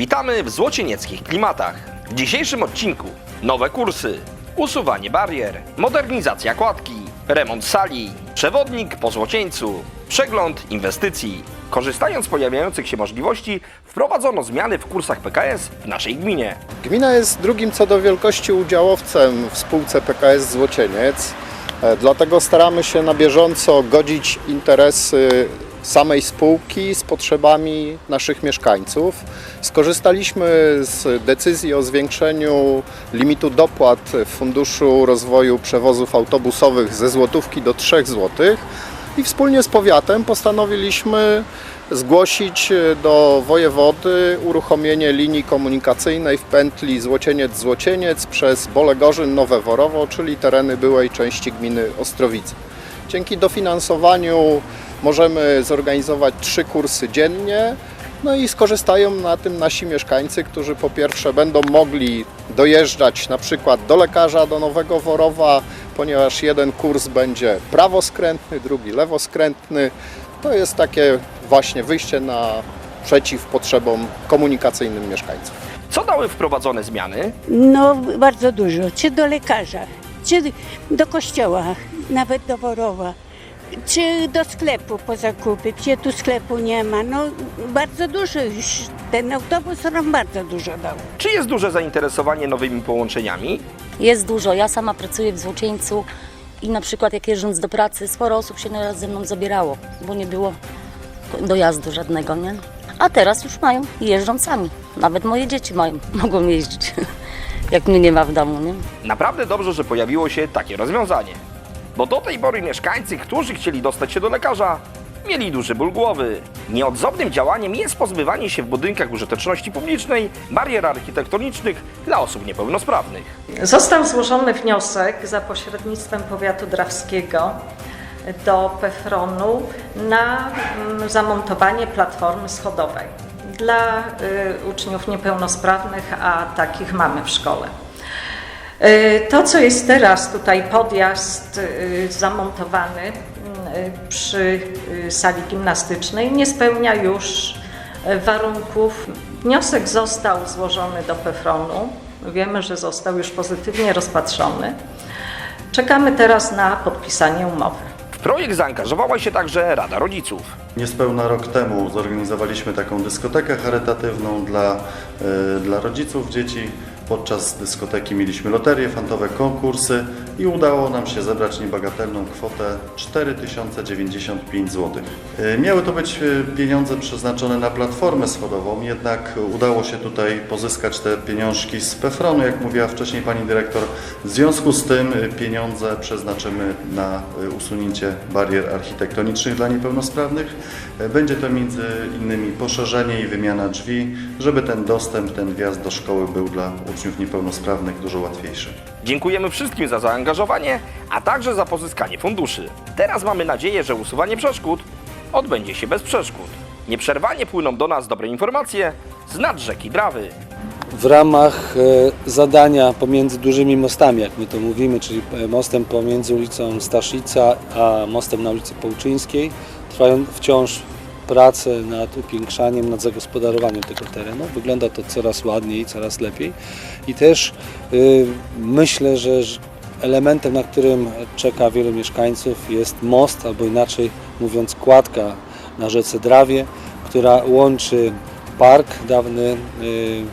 Witamy w złocienieckich klimatach. W dzisiejszym odcinku nowe kursy, usuwanie barier, modernizacja kładki, remont sali, przewodnik po złocieńcu, przegląd inwestycji. Korzystając z pojawiających się możliwości, wprowadzono zmiany w kursach PKS w naszej gminie. Gmina jest drugim co do wielkości udziałowcem w spółce PKS Złocieniec. E, Dlatego staramy się na bieżąco godzić interesy samej spółki z potrzebami naszych mieszkańców. Skorzystaliśmy z decyzji o zwiększeniu limitu dopłat w Funduszu Rozwoju Przewozów Autobusowych ze złotówki do 3 złotych i wspólnie z powiatem postanowiliśmy zgłosić do wojewody uruchomienie linii komunikacyjnej w pętli Złocieniec-Złocieniec przez Bolegorzyn, Nowe Worowo, czyli tereny byłej części gminy Ostrowice. Dzięki dofinansowaniu możemy zorganizować trzy kursy dziennie. No i skorzystają na tym nasi mieszkańcy, którzy po pierwsze będą mogli dojeżdżać na przykład do lekarza do Nowego Worowa, ponieważ jeden kurs będzie prawoskrętny, drugi lewoskrętny. To jest takie właśnie wyjście na przeciw potrzebom komunikacyjnym mieszkańców. Co dały wprowadzone zmiany? No, bardzo dużo. Czy do lekarza, czy do kościoła, nawet do Worowa, czy do sklepu po zakupy, gdzie tu sklepu nie ma. No, bardzo dużo już. Ten autobus nam bardzo dużo dał. Czy jest duże zainteresowanie nowymi połączeniami? Jest dużo. Ja sama pracuję w Złocieńcu i na przykład jak jeżdżąc do pracy, sporo osób się nieraz ze mną zabierało, bo nie było dojazdu żadnego, nie? A teraz już mają i jeżdżą sami. Nawet moje dzieci mają, mogą jeździć, jak mnie nie ma w domu, nie? Naprawdę dobrze, że pojawiło się takie rozwiązanie. Bo do tej pory mieszkańcy, którzy chcieli dostać się do lekarza, mieli duży ból głowy. Nieodzownym działaniem jest pozbywanie się w budynkach użyteczności publicznej barier architektonicznych dla osób niepełnosprawnych. Został złożony wniosek za pośrednictwem powiatu drawskiego do PFRON-u na mm, zamontowanie platformy schodowej dla y, uczniów niepełnosprawnych, a takich mamy w szkole. Y, To, co jest teraz tutaj, podjazd y, zamontowany y, przy sali gimnastycznej, nie spełnia już warunków. Wniosek został złożony do PFRON-u. Wiemy, że został już pozytywnie rozpatrzony. Czekamy teraz na podpisanie umowy. W projekt zaangażowała się także Rada Rodziców. Niespełna rok temu zorganizowaliśmy taką dyskotekę charytatywną dla, e, dla rodziców dzieci. Podczas dyskoteki mieliśmy loterie, fantowe konkursy i udało nam się zebrać niebagatelną kwotę 4095 zł. E, Miały to być e, pieniądze przeznaczone na platformę schodową, jednak udało się tutaj pozyskać te pieniążki z PFRON-u, jak mówiła wcześniej pani dyrektor. W związku z tym e, pieniądze przeznaczymy na usunięcie barier architektonicznych dla niepełnosprawnych. Będzie to między innymi poszerzenie i wymiana drzwi, żeby ten dostęp, ten wjazd do szkoły był dla uczniów niepełnosprawnych dużo łatwiejszy. Dziękujemy wszystkim za zaangażowanie, a także za pozyskanie funduszy. Teraz mamy nadzieję, że usuwanie przeszkód odbędzie się bez przeszkód. Nieprzerwanie płyną do nas dobre informacje z nad rzeki Drawy. w ramach e, zadania pomiędzy dużymi mostami, jak my to mówimy, czyli e, mostem pomiędzy ulicą Staszica a mostem na ulicy Połczyńskiej, trwają wciąż prace nad upiększaniem, nad zagospodarowaniem tego terenu. Wygląda to coraz ładniej, coraz lepiej i też y, myślę, że elementem, na którym czeka wielu mieszkańców jest most, albo inaczej mówiąc kładka na rzece Drawie, która łączy park dawny y,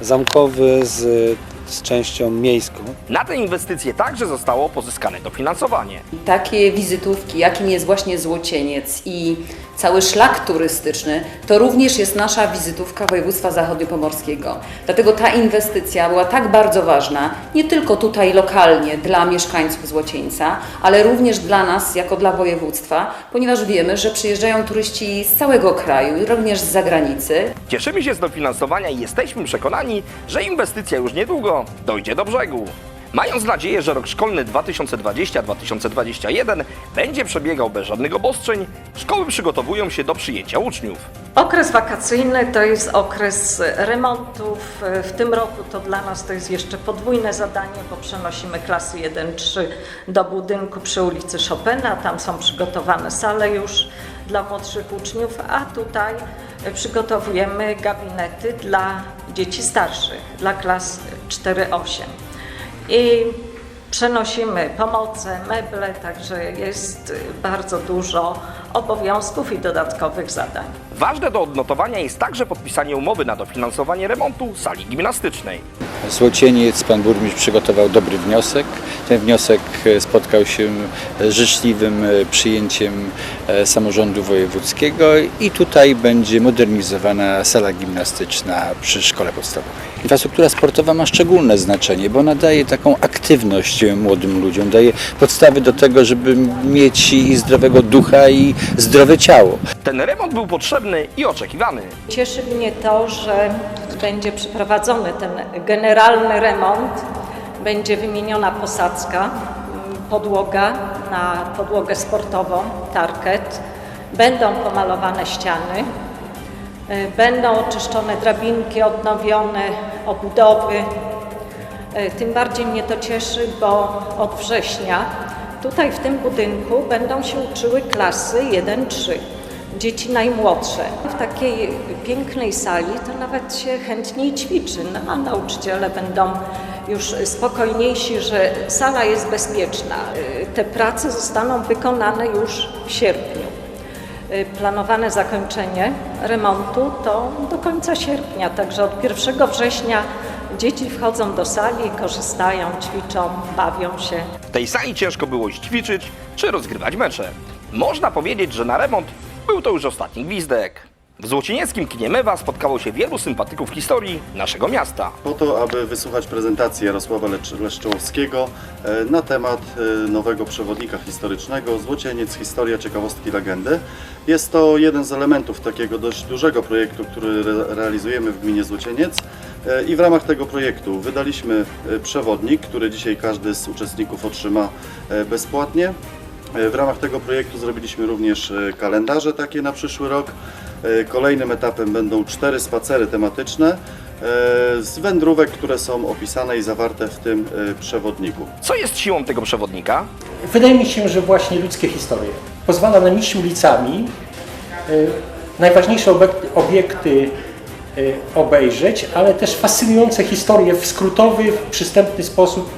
zamkowy z, z częścią miejską. Na te inwestycje także zostało pozyskane dofinansowanie. takie wizytówki, jakim jest właśnie Złocieniec i cały szlak turystyczny, to również jest nasza wizytówka województwa zachodniopomorskiego. Dlatego ta inwestycja była tak bardzo ważna, nie tylko tutaj lokalnie dla mieszkańców Złocieńca, ale również dla nas, jako dla województwa, ponieważ wiemy, że przyjeżdżają turyści z całego kraju również z zagranicy. Cieszymy się z dofinansowania i jesteśmy przekonani, że inwestycja już niedługo dojdzie do brzegu. Mając nadzieję, że rok szkolny 2020-2021 będzie przebiegał bez żadnych obostrzeń, szkoły przygotowują się do przyjęcia uczniów. Okres wakacyjny to jest okres remontów. W tym roku to dla nas to jest jeszcze podwójne zadanie, bo przenosimy klasy 1-3 do budynku przy ulicy Chopina. Tam są przygotowane sale już dla młodszych uczniów, a tutaj przygotowujemy gabinety dla dzieci starszych, dla klas 4-8. I przenosimy pomoce, meble, także jest bardzo dużo obowiązków i dodatkowych zadań. Ważne do odnotowania jest także podpisanie umowy na dofinansowanie remontu sali gimnastycznej. Złocieniec, pan burmistrz przygotował dobry wniosek. Ten wniosek e, spotkał się z życzliwym e, przyjęciem e, samorządu wojewódzkiego i tutaj będzie modernizowana sala gimnastyczna przy szkole podstawowej. Infrastruktura sportowa ma szczególne znaczenie, bo ona daje taką aktywność młodym ludziom, daje podstawy do tego, żeby mieć i zdrowego ducha i zdrowe ciało. Ten remont był potrzebny i oczekiwany. Cieszy mnie to, że będzie przeprowadzony ten generalny remont, będzie wymieniona posadzka, podłoga na podłogę sportową, tarket, będą pomalowane ściany, będą oczyszczone drabinki, odnowione obudowy. Tym bardziej mnie to cieszy, bo od września tutaj w tym budynku będą się uczyły klasy 1-3 dzieci najmłodsze. W takiej pięknej sali to nawet się chętniej ćwiczy, no, a nauczyciele będą już spokojniejsi, że sala jest bezpieczna. Te prace zostaną wykonane już w sierpniu. Planowane zakończenie remontu to do końca sierpnia, także od 1 września dzieci wchodzą do sali, korzystają, ćwiczą, bawią się. W tej sali ciężko było ćwiczyć czy rozgrywać mecze. Można powiedzieć, że na remont był to już ostatni gwizdek. W złocienieckim kinie Mewa spotkało się wielu sympatyków historii naszego miasta. Po to, aby wysłuchać prezentacji Jarosława Leszczałowskiego e, na temat e, nowego przewodnika historycznego Złocieniec Historia Ciekawostki Legendy. Jest to jeden z elementów takiego dość dużego projektu, który re- realizujemy w gminie Złocieniec. E, I w ramach tego projektu wydaliśmy e, przewodnik, który dzisiaj każdy z uczestników otrzyma e, bezpłatnie. W ramach tego projektu zrobiliśmy również kalendarze takie na przyszły rok. Kolejnym etapem będą cztery spacery tematyczne z wędrówek, które są opisane i zawarte w tym przewodniku. Co jest siłą tego przewodnika? Wydaje mi się, że właśnie ludzkie historie. Pozwala nam iść ulicami, najważniejsze obiekty, obejrzeć, ale też fascynujące historie w skrótowy, przystępny sposób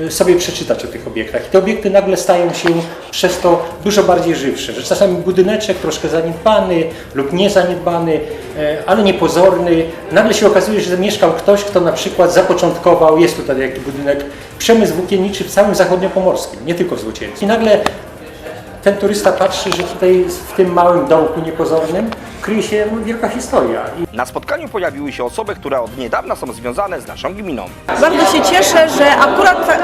y, sobie przeczytać o tych obiektach. I te obiekty nagle stają się przez to dużo bardziej żywsze, że czasami budyneczek troszkę zaniedbany lub niezaniedbany, y, ale niepozorny. Nagle się okazuje, że mieszkał ktoś, kto na przykład zapoczątkował, jest tutaj taki budynek, przemysł włókienniczy w całym zachodniopomorskim, nie tylko w Złocięcu. I nagle ten turysta patrzy, że tutaj w tym małym dołku niepozornym kryje się wielka historia. I Na spotkaniu pojawiły się osoby, które od niedawna są związane z naszą gminą. Bardzo się cieszę, że akurat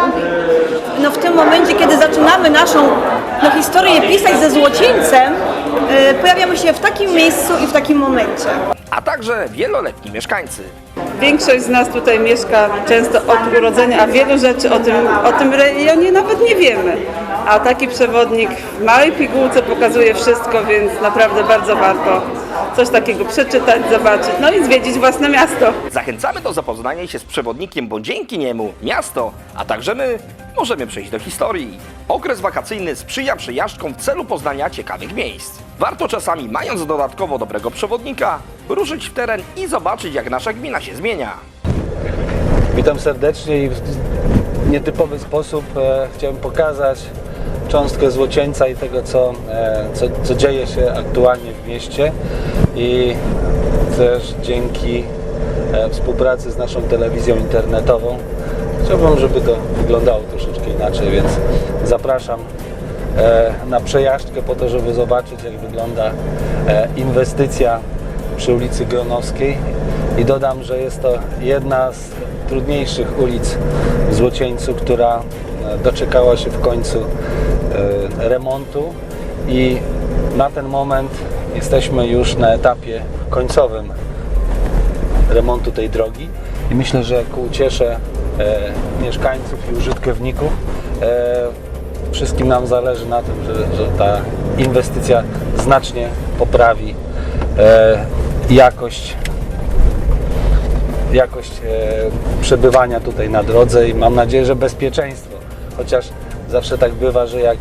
no, w tym momencie, kiedy zaczynamy naszą no, historię pisać ze złocieńcem, e, pojawiamy się w takim miejscu i w takim momencie. A także wieloletni mieszkańcy. Większość z nas tutaj mieszka często od urodzenia, a wielu rzeczy o tym, o tym rejonie nawet nie wiemy. A taki przewodnik w małej pigułce pokazuje wszystko, więc naprawdę bardzo warto coś takiego przeczytać, zobaczyć, no i zwiedzić własne miasto. Zachęcamy do zapoznania się z przewodnikiem, bo dzięki niemu miasto, a także my możemy przejść do historii. Okres wakacyjny sprzyja przejażdżkom w celu poznania ciekawych miejsc. Warto czasami, mając dodatkowo dobrego przewodnika, ruszyć w teren i zobaczyć, jak nasza gmina się zmienia. Witam serdecznie i w nietypowy sposób e, chciałem pokazać cząstkę złocieńca i tego, co, e, co, co dzieje się aktualnie w mieście. I też dzięki e, współpracy z naszą telewizją internetową chciałbym, żeby to wyglądało troszeczkę inaczej, więc zapraszam e, na przejażdżkę po to, żeby zobaczyć, jak wygląda inwestycja przy ulicy Gronowskiej i dodam, że jest to jedna z trudniejszych ulic w Złocieńcu, która doczekała się w końcu remontu i na ten moment jesteśmy już na etapie końcowym remontu tej drogi i myślę, że ku uciesze e, mieszkańców i użytkowników e, wszystkim nam zależy na tym, że, że ta inwestycja znacznie poprawi e, jakość jakość e, przebywania tutaj na drodze i mam nadzieję, że bezpieczeństwo. Chociaż zawsze tak bywa, że jak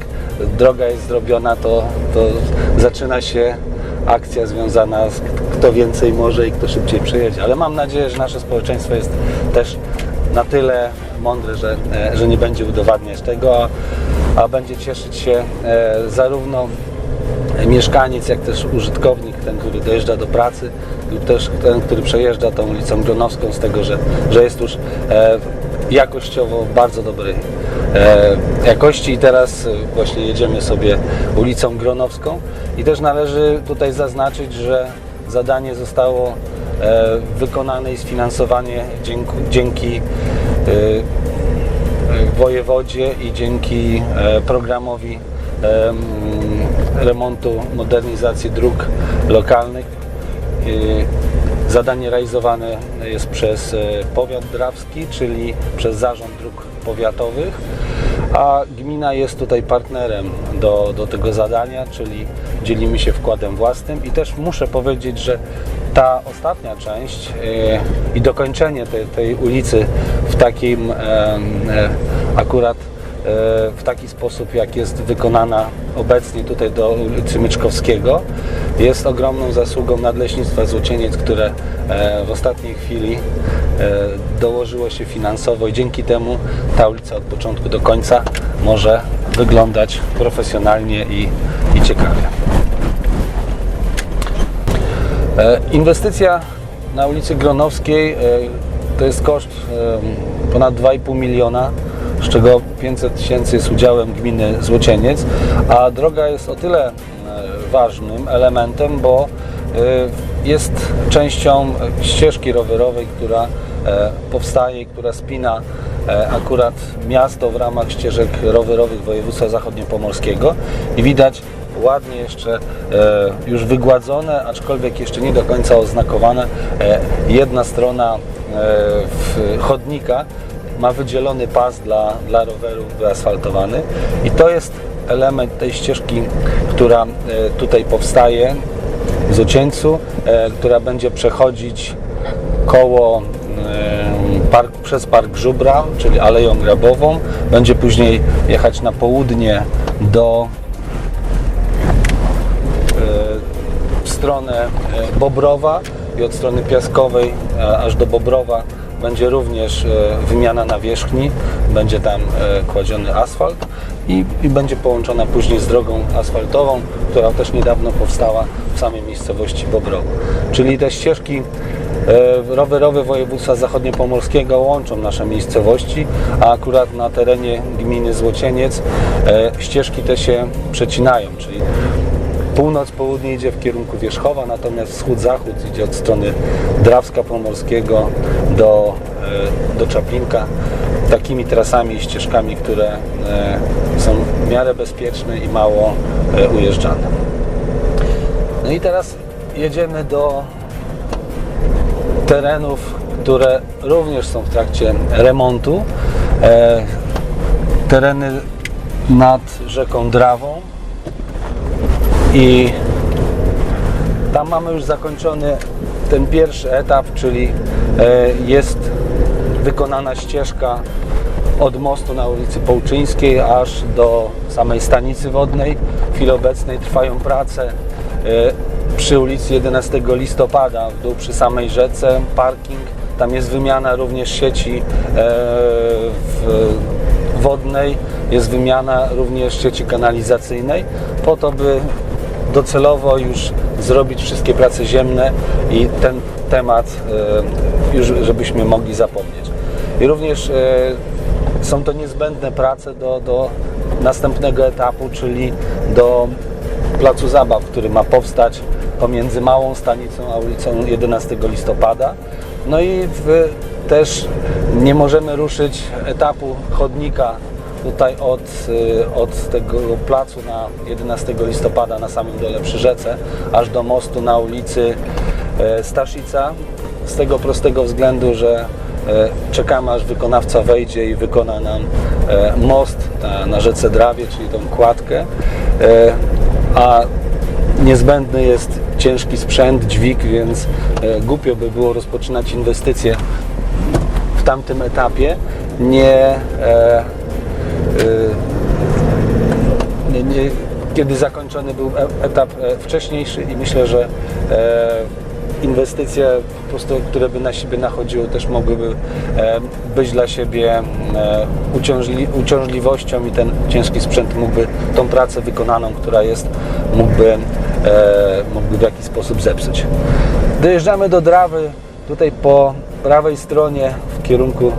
droga jest zrobiona, to, to zaczyna się akcja związana z kto więcej może i kto szybciej przejedzie. Ale mam nadzieję, że nasze społeczeństwo jest też na tyle mądre, że, e, że nie będzie udowadniać tego, a, a będzie cieszyć się e, zarówno mieszkaniec, jak też użytkownik, ten, który dojeżdża do pracy lub też ten, który przejeżdża tą ulicą Gronowską z tego, że, że jest już e, jakościowo bardzo dobrej jakości i teraz e, właśnie jedziemy sobie ulicą Gronowską i też należy tutaj zaznaczyć, że zadanie zostało e, wykonane i sfinansowanie dzięki, dzięki e, wojewodzie i dzięki programowi em, remontu, modernizacji dróg lokalnych. Zadanie realizowane jest przez e, powiat drawski, czyli przez Zarząd Dróg Powiatowych, a gmina jest tutaj partnerem do, do tego zadania, czyli dzielimy się wkładem własnym. I też muszę powiedzieć, że ta ostatnia część e, i dokończenie tej, tej ulicy w takim e, akurat w taki sposób, jak jest wykonana obecnie tutaj do ulicy Myczkowskiego, jest ogromną zasługą Nadleśnictwa Złocieniec, które e, w ostatniej chwili e, dołożyło się finansowo i dzięki temu ta ulica od początku do końca może wyglądać profesjonalnie i, i ciekawie. E, Inwestycja na ulicy Gronowskiej to jest koszt ponad 2,5 miliona, z czego 500 tysięcy jest udziałem gminy Złocieniec, a droga jest o tyle e, ważnym elementem, bo e, jest częścią ścieżki rowerowej, która e, powstaje i która spina akurat miasto w ramach ścieżek rowerowych województwa zachodniopomorskiego i widać ładnie jeszcze już wygładzone, aczkolwiek jeszcze nie do końca oznakowane. Jedna strona chodnika ma wydzielony pas dla, dla rowerów wyasfaltowany. I to jest element tej ścieżki, która e, tutaj powstaje w Zocieńcu, e, która będzie przechodzić koło e, park, przez Park Żubra, czyli Aleją Grabową, będzie później jechać na południe do w stronę Bobrowa i od strony Piaskowej aż do Bobrowa będzie również e, wymiana nawierzchni, będzie tam e, kładziony asfalt i, i będzie połączona później z drogą asfaltową, która też niedawno powstała w samej miejscowości Bobrowo. Czyli te ścieżki e, rowerowe województwa zachodniopomorskiego łączą nasze miejscowości, a akurat na terenie gminy Złocieniec ścieżki te się przecinają, czyli Północ, południe idzie w kierunku Wierzchowa, natomiast wschód-zachód idzie od strony Drawska Pomorskiego do, e, do Czaplinka. Takimi trasami i ścieżkami, które e, są w miarę bezpieczne i mało e, ujeżdżane. No i teraz jedziemy do terenów, które również są w trakcie remontu. Tereny nad rzeką Drawą, i tam mamy już zakończony ten pierwszy etap, czyli e, jest wykonana ścieżka od mostu na ulicy Połczyńskiej aż do samej stanicy wodnej. W chwili obecnej trwają prace e, przy ulicy 11 listopada w dół przy samej rzece, parking. Tam jest wymiana również sieci e, wodnej, jest wymiana również sieci kanalizacyjnej po to, by docelowo już zrobić wszystkie prace ziemne i ten temat e, już żebyśmy mogli zapomnieć. I również e, są to niezbędne prace do, do następnego etapu, czyli do placu zabaw, który ma powstać pomiędzy Małą Stanicą a ulicą 11 listopada. No i w, też nie możemy ruszyć etapu chodnika tutaj od, y, od tego placu na 11 listopada na samym dole przy rzece, aż do mostu na ulicy e, Staszica. Z tego prostego względu, że e, czekamy aż wykonawca wejdzie i wykona nam e, most na, rzece Drawie, czyli tą kładkę, a niezbędny jest ciężki sprzęt, dźwig, więc głupio by było rozpoczynać inwestycje w tamtym etapie, nie kiedy zakończony był e- etap e, wcześniejszy i myślę, że e, inwestycje, po prostu, które by na siebie nachodziły, też mogłyby być dla siebie uciążli, uciążliwością i ten ciężki sprzęt mógłby tą pracę wykonaną, która jest, mógłby, mógłby w jakiś sposób zepsuć. Dojeżdżamy do Drawy, tutaj po prawej stronie w kierunku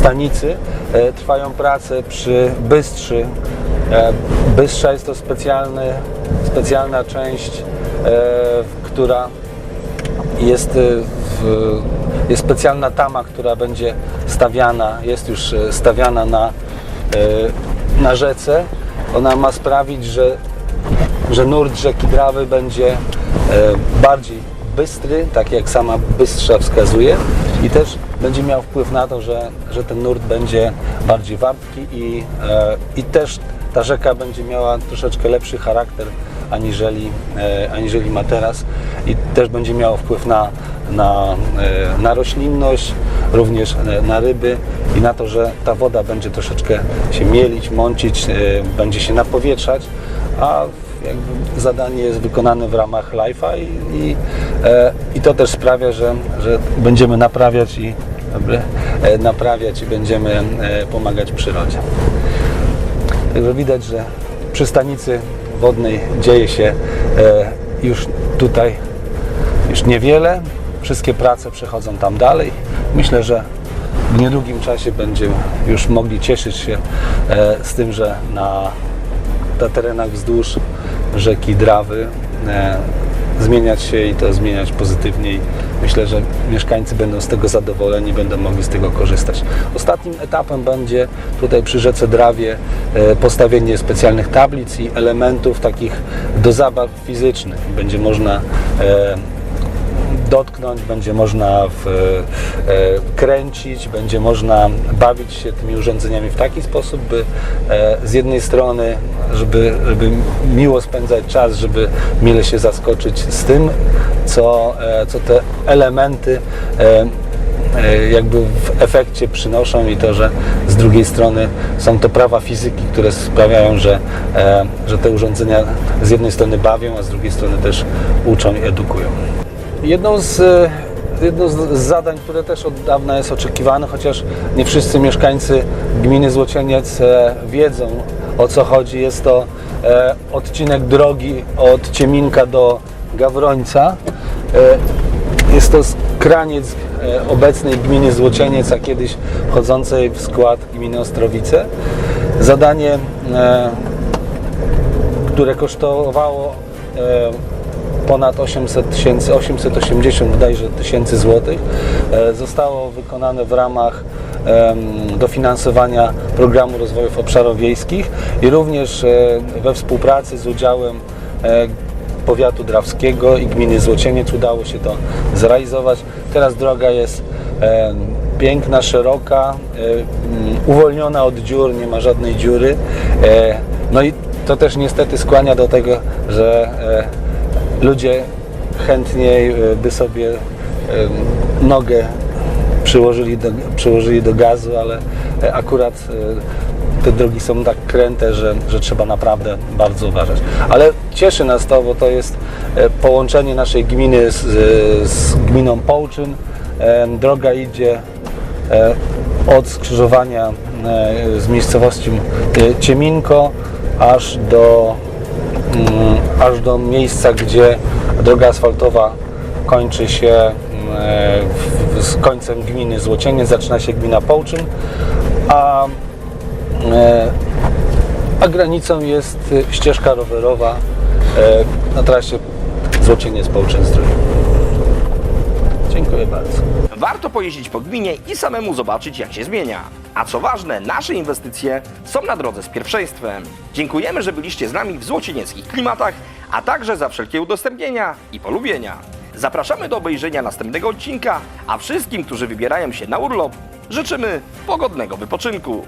stanicy e, trwają prace przy Bystrzy. E, Bystrza jest to specjalny, specjalna część, e, która jest, w, jest specjalna tama, która będzie stawiana, jest już stawiana na, na rzece. Ona ma sprawić, że, że nurt rzeki Drawy będzie bardziej bystry, tak jak sama bystrza wskazuje i też będzie miał wpływ na to, że, że ten nurt będzie bardziej wartki i, e, i też ta rzeka będzie miała troszeczkę lepszy charakter aniżeli, e, aniżeli ma teraz i też będzie miało wpływ na, na, e, na roślinność, również na ryby i na to, że ta woda będzie troszeczkę się mielić, mącić, będzie się napowietrzać, a zadanie jest wykonane w ramach LIFE'a i, i, i to też sprawia, że, że będziemy naprawiać i e, naprawiać i będziemy e, pomagać przyrodzie. Także widać, że przy stanicy wodnej dzieje się e, już tutaj już niewiele. Wszystkie prace przechodzą tam dalej. Myślę, że w niedługim czasie będziemy już mogli cieszyć się z tym, że na, na terenach wzdłuż rzeki Drawy zmieniać się i to zmieniać pozytywnie. Myślę, że mieszkańcy będą z tego zadowoleni, będą mogli z tego korzystać. Ostatnim etapem będzie tutaj przy rzece Drawie e, postawienie specjalnych tablic i elementów takich do zabaw fizycznych. Będzie można e, dotknąć, będzie można w, e, kręcić, będzie można bawić się tymi urządzeniami w taki sposób, by e, z jednej strony, żeby, żeby miło spędzać czas, żeby mile się zaskoczyć z tym, co, e, co te elementy e, e, jakby w efekcie przynoszą i to, że z drugiej strony są to prawa fizyki, które sprawiają, że, że te urządzenia z jednej strony bawią, a z drugiej strony też uczą i edukują. Jedną z, jedno z zadań, które też od dawna jest oczekiwane, chociaż nie wszyscy mieszkańcy gminy Złocieniec wiedzą o co chodzi, jest to odcinek drogi od Cieminka do Gawrońca. E, Jest to skraniec e, obecnej gminy Złocieniec, a kiedyś wchodzącej w skład gminy Ostrowice. Zadanie, e, które kosztowało ponad 800 tysięcy, 880 bodajże tysięcy złotych, zostało wykonane w ramach dofinansowania Programu Rozwojów Obszarów Wiejskich i również we współpracy z udziałem powiatu drawskiego i gminy Złocieniec udało się to zrealizować. Teraz droga jest e, piękna, szeroka, e, mm, uwolniona od dziur, nie ma żadnej dziury. E, no i to też niestety skłania do tego, że e, ludzie chętniej e, by sobie e, nogę przyłożyli do, przyłożyli do gazu, ale e, akurat e, te drogi są tak kręte, że, że trzeba naprawdę bardzo uważać. Ale cieszy nas to, bo to jest e, połączenie naszej gminy z, z gminą Połczyn. E, Droga idzie e, od skrzyżowania e, z miejscowością e, Cieminko aż do, mm, aż do miejsca, gdzie droga asfaltowa kończy się e, z końcem gminy Złocieniec, zaczyna się gmina Połczyn, a, e, a granicą jest e, ścieżka rowerowa e, na trasie Złocieniec-Połczyn-Zdrój. Dziękuję bardzo. Warto pojeździć po gminie i samemu zobaczyć, jak się zmienia. A co ważne, nasze inwestycje są na drodze z pierwszeństwem. Dziękujemy, że byliście z nami w złocienieckich klimatach, a także za wszelkie udostępnienia i polubienia. Zapraszamy do obejrzenia następnego odcinka, a wszystkim, którzy wybierają się na urlop, życzymy pogodnego wypoczynku.